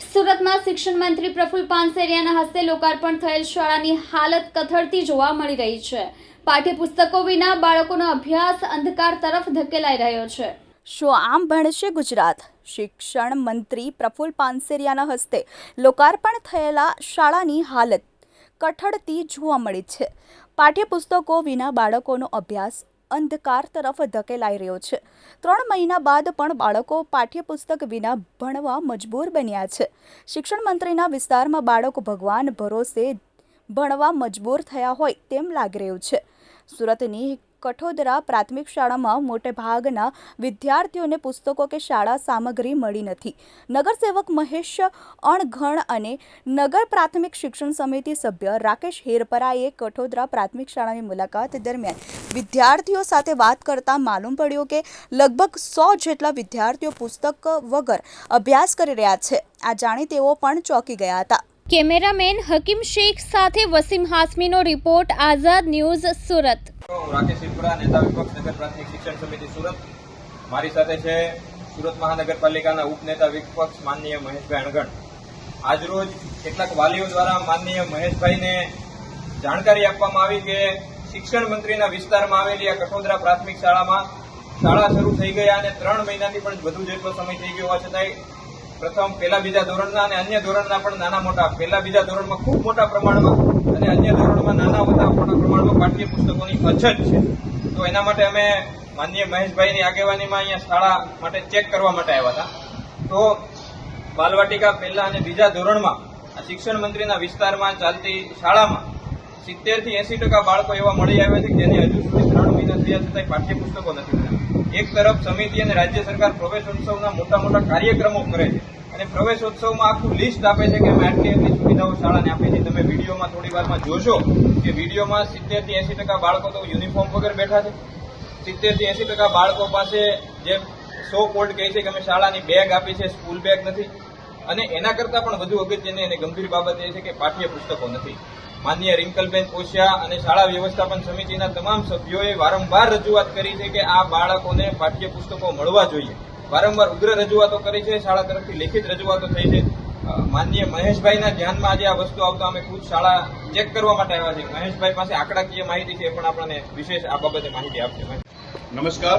સુરતમાં શિક્ષણ મંત્રી પ્રફુલ પાનસેરિયાના હસ્તે લોકાર્પણ થયેલ શાળાની હાલત કથળતી જોવા મળી રહી છે. પાઠ્યપુસ્તકો વિના બાળકોનો અભ્યાસ અંધકાર તરફ ધકેલાઈ રહ્યો છે. શું આમ ભણશે ગુજરાત? શિક્ષણ મંત્રી પ્રફુલ પાનસેરિયાના હસ્તે લોકાર્પણ થયેલા શાળાની હાલત કઠળતી જોવા મળી છે. પાઠ્યપુસ્તકો વિના બાળકોનો અભ્યાસ અંધકાર તરફ ધકેલાઈ રહ્યો છે. ત્રણ મહિના બાદ પણ બાળકો પાઠ્યપુસ્તક વિના ભણવા મજબૂર બન્યા છે. શિક્ષણ મંત્રીના વિસ્તારમાં બાળકો ભગવાન ભરોસે ભણવા મજબૂર થયા હોય તેમ લાગી રહ્યું છે. સુરતની કઠોદરા પ્રાથમિક શાળામાં મોટે ભાગના વિદ્યાર્થીઓને પુસ્તકો કે શાળા સામગ્રી મળી નથી. નગરસેવક મહેશ અણઘણ અને નગર પ્રાથમિક શિક્ષણ સમિતિ સભ્ય રાકેશ હેરપરાએ કઠોદરા પ્રાથમિક શાળાની મુલાકાત દરમિયાન વિદ્યાર્થીઓ સાથે વાત કરતા માલુમ પડ્યું કે લગભગ સો જેટલા વિદ્યાર્થીઓ પુસ્તક વગર અભ્યાસ કરી રહ્યા છે. આ જાણી તેઓ પણ ચોંકી ગયા હતા. કેમેરામેન હકીમ શેખ સાથે વસીમ હાસમીનો રિપોર્ટ, આઝાદ ન્યૂઝ, સુરત. રાકેશ નેતા વિપક્ષ નગર પ્રાથમિક શિક્ષણ સમિતિ સુરત. મારી સાથે છે સુરત મહાનગરપાલિકાના ઉપનેતા વિપક્ષ માનનીય મહેશભાઈ અણગણ. આજરોજ કેટલાક વાલીઓ દ્વારા માનનીય મહેશભાઈને જાણકારી આપવામાં આવી કે શિક્ષણ મંત્રીના વિસ્તારમાં આવેલી આ કઠોદરા પ્રાથમિક શાળામાં શાળા શરૂ થઈ ગયા અને ત્રણ મહિનાથી પણ વધુ જેટલો સમય થઈ ગયો હોવા છતાંય પ્રથમ પહેલા બીજા ધોરણના અને અન્ય ધોરણના પણ નાના મોટા. પહેલા બીજા ધોરણમાં ખૂબ મોટા પ્રમાણમાં અને અન્ય ધોરણમાં નાના મોટા મોટા પ્રમાણમાં પાઠ્ય પુસ્તકોની અછત છે. તો એના માટે અમે માનનીય મહેશભાઈની આગેવાનીમાં અહીંયા શાળા માટે ચેક કરવા માટે આવ્યા હતા. તો બાલવાટિકા પહેલા અને બીજા ધોરણમાં આ શિક્ષણ મંત્રીના વિસ્તારમાં ચાલતી શાળામાં સિત્તેરથી એસી ટકા બાળકો એવા મળી આવ્યા છે જેને હજુ સુધી ત્રણ મહિના થયા છતાંય પાઠ્યપુસ્તકો નથી મળ્યા. એક તરફ સમિતિ અને રાજ્ય સરકાર પ્રવેશોત્સવના મોટા મોટા કાર્યક્રમો કરે છે. અને પ્રવેશોત્સવમાં આખું લિસ્ટ આપે છે કે અમે આટલી આટલી સુવિધાઓ શાળાને આપી છે. તમે વિડીયોમાં થોડી વારમાં જોશો કે વિડીયોમાં સિત્તેરથી એંસી ટકા બાળકો તો યુનિફોર્મ વગર બેઠા છે. સિત્તેરથી એંસી ટકા બાળકો પાસે જે સો કોલ્ડ કહે છે કે અમે શાળાની બેગ આપી છે, સ્કૂલ બેગ નથી. અને એના કરતાં પણ વધુ અગત્યની અને ગંભીર બાબત એ છે કે પાઠ્ય પુસ્તકો નથી. માન્ય રિંકલબેન કોશિયા અને શાળા વ્યવસ્થાપન સમિતિના તમામ સભ્યોએ વારંવાર રજૂઆત કરી છે કે આ બાળકોને પાઠ્ય પુસ્તકો મળવા જોઈએ. વારંવાર ઉગ્ર રજૂઆતો કરી છે, શાળા તરફથી લેખિત રજૂઆતો થઈ છે. માન્ય મહેશભાઈના ધ્યાનમાં આજે આ વસ્તુ આવતા અમે ખુદ શાળા ચેક કરવા માટે આવ્યા છે મહેશભાઈ પાસે આંકડાકીય માહિતી છે એ પણ આપણને વિશેષ આ બાબતે માહિતી આપશે. નમસ્કાર.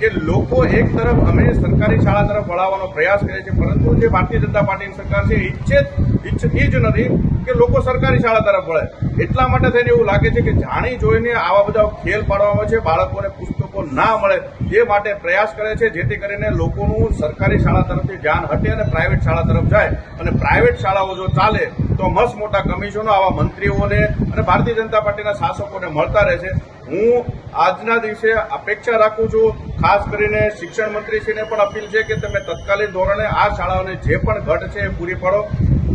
કે લોકો એક તરફ અમે સરકારી શાળા તરફ વળાવવાનો પ્રયાસ કરે છે, પરંતુ જે ભારતીય જનતા પાર્ટીની સરકાર છે એ ઈચ્છે જ- ઈચ્છતી જ નથી કે લોકો સરકારી શાળા તરફ વળે. એટલા માટે થઈને એવું લાગે છે કે જાણી જોઈને આવા બધા ખેલ પાડવામાં છે, બાળકોને પુસ્તકો ના મળે એ માટે પ્રયાસ કરે છે, જેથી કરીને લોકોનું સરકારી શાળા તરફથી ધ્યાન હટે અને પ્રાઇવેટ શાળા તરફ જાય. અને પ્રાઇવેટ શાળાઓ જો ચાલે, તો મસ્ત મોટા કમિશનો આવા મંત્રીઓને અને ભારતીય જનતા પાર્ટીના શાસકોને મળતા રહે છે હું આજના દિવસે અપેક્ષા રાખું છું, ખાસ કરીને શિક્ષણ મંત્રીશ્રીને પણ અપીલ છે કે તમે તત્કાલીન ધોરણે આ શાળાઓને જે પણ ઘટ છે એ પૂરી પાડો.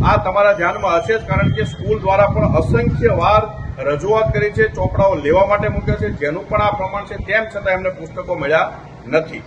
આ તમારા ધ્યાનમાં હશે જ, કારણ કે સ્કૂલ દ્વારા પણ અસંખ્ય વાર રજૂઆત કરી છે, ચોપડાઓ લેવા માટે મૂક્યા છે, જેનું પણ આ પ્રમાણ છે, તેમ છતાં એમને પુસ્તકો મળ્યા નથી.